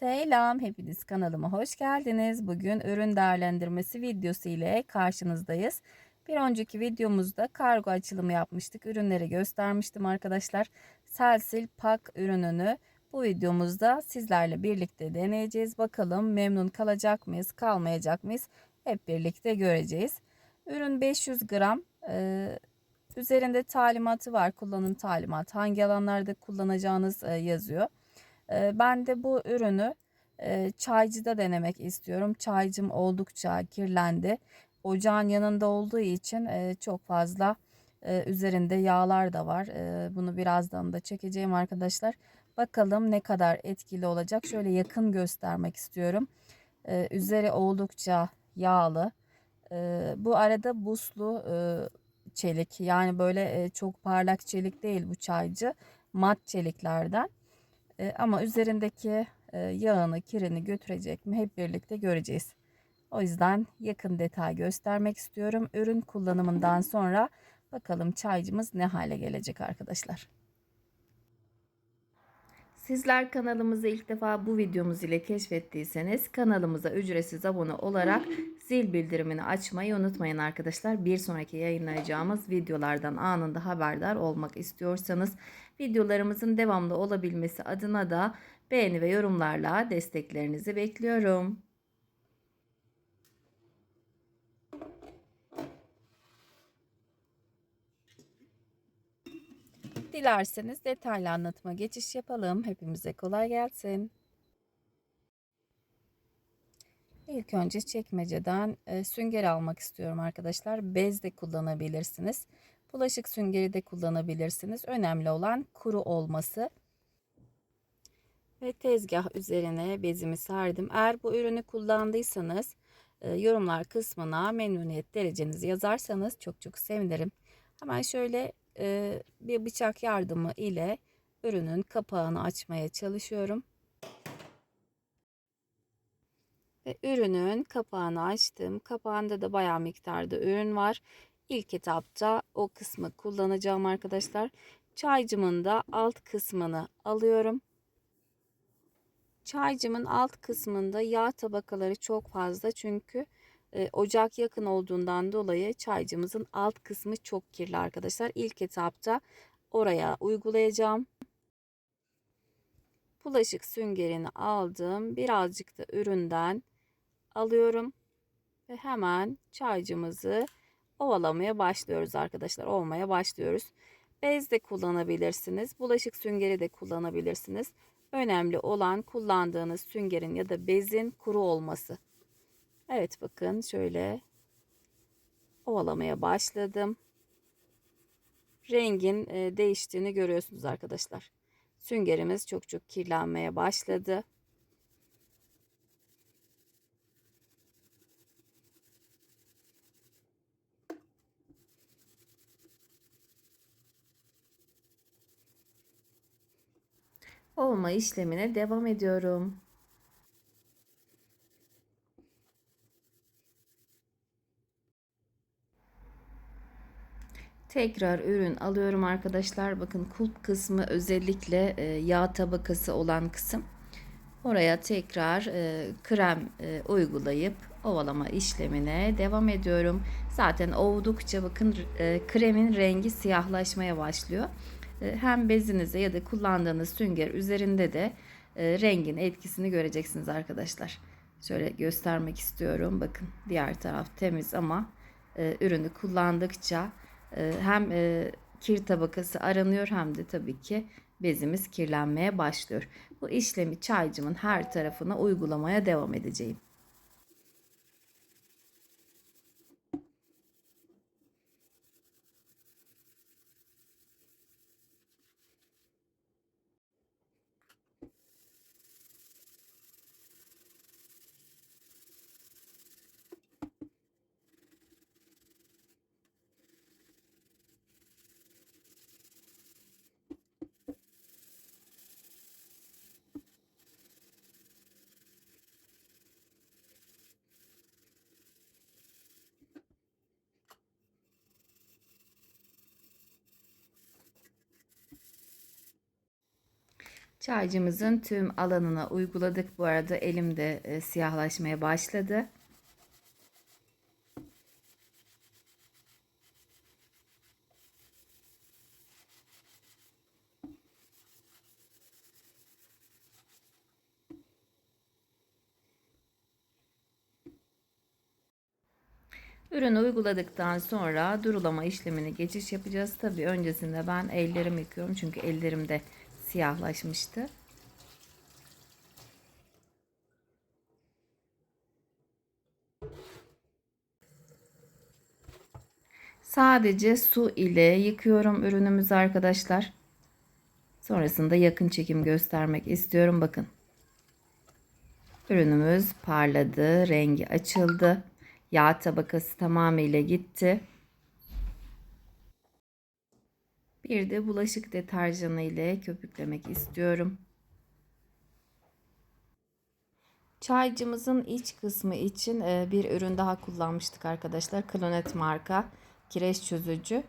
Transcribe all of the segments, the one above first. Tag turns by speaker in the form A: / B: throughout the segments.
A: Selam, hepiniz kanalıma hoş geldiniz. Bugün ürün değerlendirmesi videosu ile karşınızdayız. Bir önceki videomuzda kargo açılımı yapmıştık. Ürünleri göstermiştim arkadaşlar. Selsil Pak ürününü bu videomuzda sizlerle birlikte deneyeceğiz. Bakalım memnun kalacak mıyız, kalmayacak mıyız? Hep birlikte göreceğiz. Ürün 500 gram. Ee, üzerinde talimatı var. Kullanım talimatı. Hangi alanlarda kullanacağınız e, yazıyor. Ben de bu ürünü çaycıda denemek istiyorum. Çaycım oldukça kirlendi. Ocağın yanında olduğu için çok fazla üzerinde yağlar da var. Bunu birazdan da çekeceğim arkadaşlar. Bakalım ne kadar etkili olacak. Şöyle yakın göstermek istiyorum. Üzeri oldukça yağlı. Bu arada buslu çelik yani böyle çok parlak çelik değil bu çaycı. Mat çeliklerden. E, ama üzerindeki e, yağını, kirini götürecek mi hep birlikte göreceğiz. O yüzden yakın detay göstermek istiyorum. Ürün kullanımından sonra bakalım çaycımız ne hale gelecek arkadaşlar. Sizler kanalımızı ilk defa bu videomuz ile keşfettiyseniz kanalımıza ücretsiz abone olarak zil bildirimini açmayı unutmayın arkadaşlar. Bir sonraki yayınlayacağımız videolardan anında haberdar olmak istiyorsanız videolarımızın devamlı olabilmesi adına da beğeni ve yorumlarla desteklerinizi bekliyorum. Dilerseniz detaylı anlatıma geçiş yapalım. Hepimize kolay gelsin. İlk önce çekmeceden e, sünger almak istiyorum arkadaşlar. Bez de kullanabilirsiniz. Bulaşık süngeri de kullanabilirsiniz. Önemli olan kuru olması. Ve tezgah üzerine bezimi serdim. Eğer bu ürünü kullandıysanız e, yorumlar kısmına memnuniyet derecenizi yazarsanız çok çok sevinirim. Hemen şöyle e, bir bıçak yardımı ile ürünün kapağını açmaya çalışıyorum. Ve ürünün kapağını açtım. Kapağında da bayağı miktarda ürün var. İlk etapta o kısmı kullanacağım arkadaşlar. Çaycımın da alt kısmını alıyorum. Çaycımın alt kısmında yağ tabakaları çok fazla çünkü e, ocak yakın olduğundan dolayı çaycımızın alt kısmı çok kirli arkadaşlar. İlk etapta oraya uygulayacağım. Bulaşık süngerini aldım. Birazcık da üründen alıyorum. Ve hemen çaycımızı ovalamaya başlıyoruz arkadaşlar. Olmaya başlıyoruz. Bez de kullanabilirsiniz. Bulaşık süngeri de kullanabilirsiniz. Önemli olan kullandığınız süngerin ya da bezin kuru olması. Evet bakın şöyle ovalamaya başladım. Rengin e, değiştiğini görüyorsunuz arkadaşlar. Süngerimiz çok çok kirlenmeye başladı. Olma işlemine devam ediyorum. Tekrar ürün alıyorum arkadaşlar. Bakın kulp kısmı özellikle e, yağ tabakası olan kısım. Oraya tekrar e, krem e, uygulayıp ovalama işlemine devam ediyorum. Zaten ovdukça bakın kremin rengi siyahlaşmaya başlıyor. Hem bezinize ya da kullandığınız sünger üzerinde de rengin etkisini göreceksiniz arkadaşlar. Şöyle göstermek istiyorum. Bakın diğer taraf temiz ama ürünü kullandıkça hem e, kir tabakası aranıyor hem de tabii ki bezimiz kirlenmeye başlıyor. Bu işlemi çaycımın her tarafına uygulamaya devam edeceğim. Çaycımızın tüm alanına uyguladık. Bu arada elim de e, siyahlaşmaya başladı. Ürünü uyguladıktan sonra durulama işlemini geçiş yapacağız. Tabii öncesinde ben ellerimi yıkıyorum çünkü ellerim de siyahlaşmıştı. Sadece su ile yıkıyorum ürünümüzü arkadaşlar. Sonrasında yakın çekim göstermek istiyorum. Bakın. Ürünümüz parladı, rengi açıldı. Yağ tabakası tamamıyla gitti. Bir de bulaşık deterjanı ile köpüklemek istiyorum. Çaycımızın iç kısmı için e, bir ürün daha kullanmıştık arkadaşlar. Klonet marka kireç çözücü.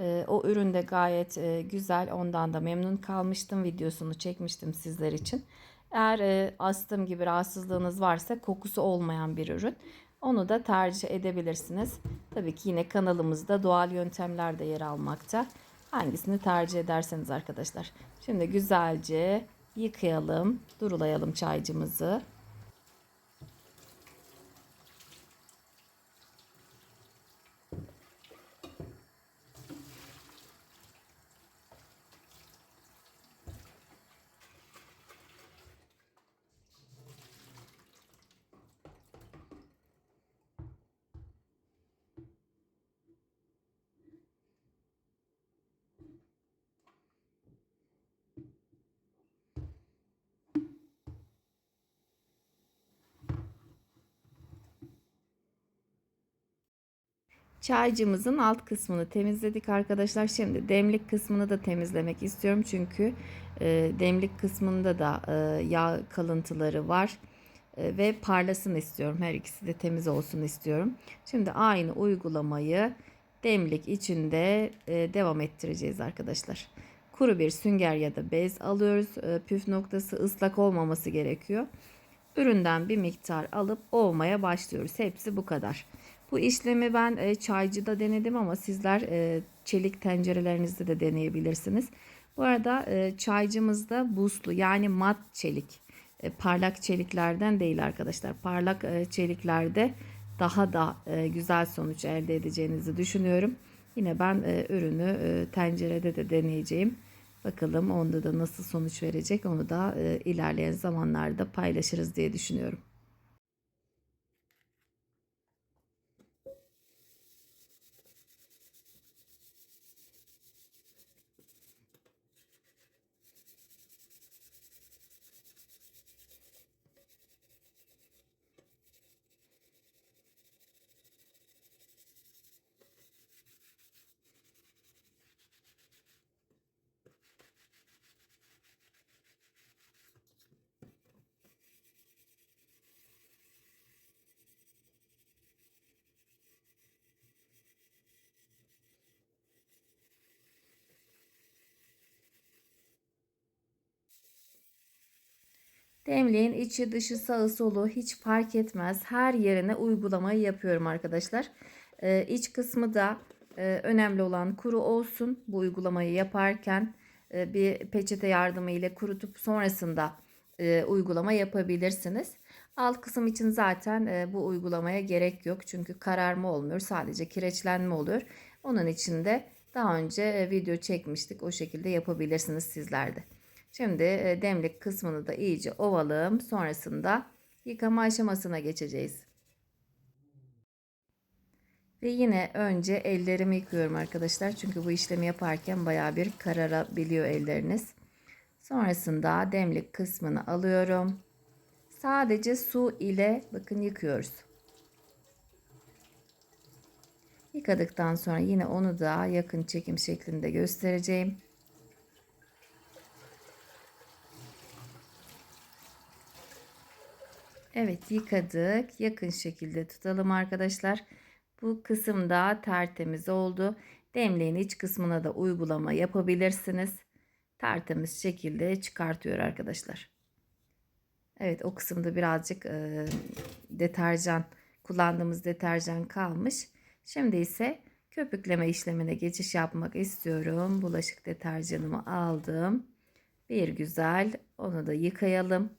A: E, o ürün de gayet e, güzel. Ondan da memnun kalmıştım. Videosunu çekmiştim sizler için. Eğer astım gibi rahatsızlığınız varsa kokusu olmayan bir ürün. Onu da tercih edebilirsiniz. Tabii ki yine kanalımızda doğal yöntemler de yer almakta. Hangisini tercih ederseniz arkadaşlar. Şimdi güzelce yıkayalım, durulayalım çaycımızı. Çaycımızın alt kısmını temizledik arkadaşlar. Şimdi demlik kısmını da temizlemek istiyorum. Çünkü e, demlik kısmında da e, yağ kalıntıları var. E, ve parlasın istiyorum. Her ikisi de temiz olsun istiyorum. Şimdi aynı uygulamayı demlik içinde e, devam ettireceğiz arkadaşlar. Kuru bir sünger ya da bez alıyoruz. E, püf noktası ıslak olmaması gerekiyor. Üründen bir miktar alıp ovmaya başlıyoruz. Hepsi bu kadar. Bu işlemi ben e, çaycıda denedim ama sizler e, çelik tencerelerinizde de deneyebilirsiniz. Bu arada e, çaycımızda buzlu yani mat çelik. E, parlak çeliklerden değil arkadaşlar. Parlak e, çeliklerde daha da e, güzel sonuç elde edeceğinizi düşünüyorum. Yine ben e, ürünü e, tencerede de deneyeceğim. Bakalım onda da nasıl sonuç verecek onu da e, ilerleyen zamanlarda paylaşırız diye düşünüyorum. Demliğin içi dışı sağı solu hiç fark etmez. Her yerine uygulamayı yapıyorum arkadaşlar. Ee, iç kısmı da e, önemli olan kuru olsun. Bu uygulamayı yaparken e, bir peçete yardımı ile kurutup sonrasında e, uygulama yapabilirsiniz. Alt kısım için zaten e, bu uygulamaya gerek yok. Çünkü kararma olmuyor. Sadece kireçlenme oluyor. Onun için de daha önce e, video çekmiştik. O şekilde yapabilirsiniz sizler de. Şimdi e, demlik kısmını da iyice ovalım. Sonrasında yıkama aşamasına geçeceğiz. Ve yine önce ellerimi yıkıyorum arkadaşlar. Çünkü bu işlemi yaparken baya bir kararabiliyor elleriniz. Sonrasında demlik kısmını alıyorum. Sadece su ile bakın yıkıyoruz. Yıkadıktan sonra yine onu da yakın çekim şeklinde göstereceğim. Evet yıkadık. Yakın şekilde tutalım arkadaşlar. Bu kısım da tertemiz oldu. Demliğin iç kısmına da uygulama yapabilirsiniz. tertemiz şekilde çıkartıyor arkadaşlar. Evet o kısımda birazcık e, deterjan kullandığımız deterjan kalmış. Şimdi ise köpükleme işlemine geçiş yapmak istiyorum. Bulaşık deterjanımı aldım. Bir güzel onu da yıkayalım.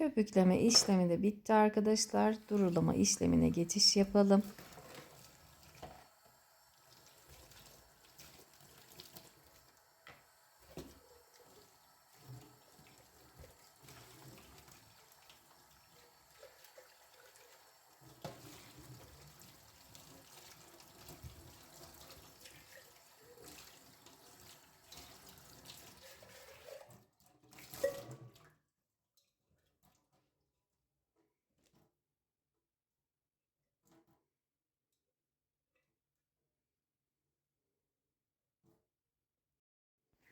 A: Köpükleme işlemi de bitti arkadaşlar. Durulama işlemine geçiş yapalım.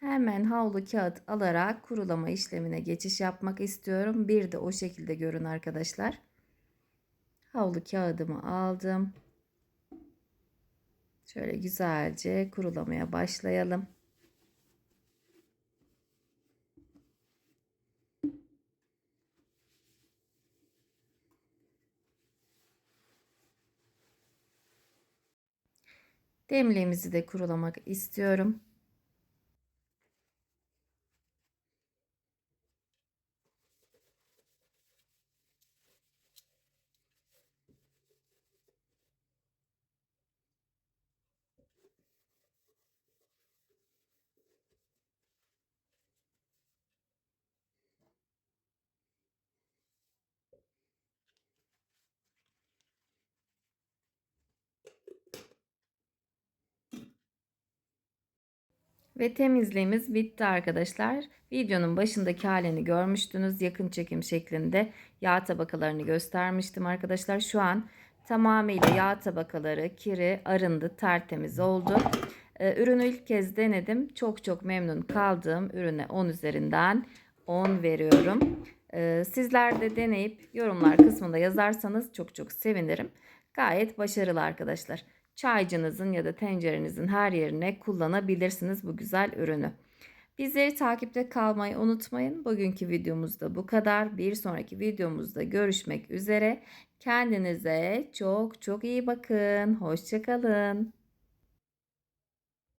A: Hemen havlu kağıt alarak kurulama işlemine geçiş yapmak istiyorum. Bir de o şekilde görün arkadaşlar. Havlu kağıdımı aldım. Şöyle güzelce kurulamaya başlayalım. Demliğimizi de kurulamak istiyorum. Ve temizliğimiz bitti arkadaşlar. Videonun başındaki halini görmüştünüz. Yakın çekim şeklinde yağ tabakalarını göstermiştim arkadaşlar. Şu an tamamıyla yağ tabakaları, kiri arındı, tertemiz oldu. Ee, ürünü ilk kez denedim. Çok çok memnun kaldığım ürüne 10 üzerinden 10 veriyorum. Ee, sizler de deneyip yorumlar kısmında yazarsanız çok çok sevinirim. Gayet başarılı arkadaşlar çaycınızın ya da tencerenizin her yerine kullanabilirsiniz bu güzel ürünü. Bizleri takipte kalmayı unutmayın. Bugünkü videomuzda bu kadar. Bir sonraki videomuzda görüşmek üzere. Kendinize çok çok iyi bakın. Hoşçakalın.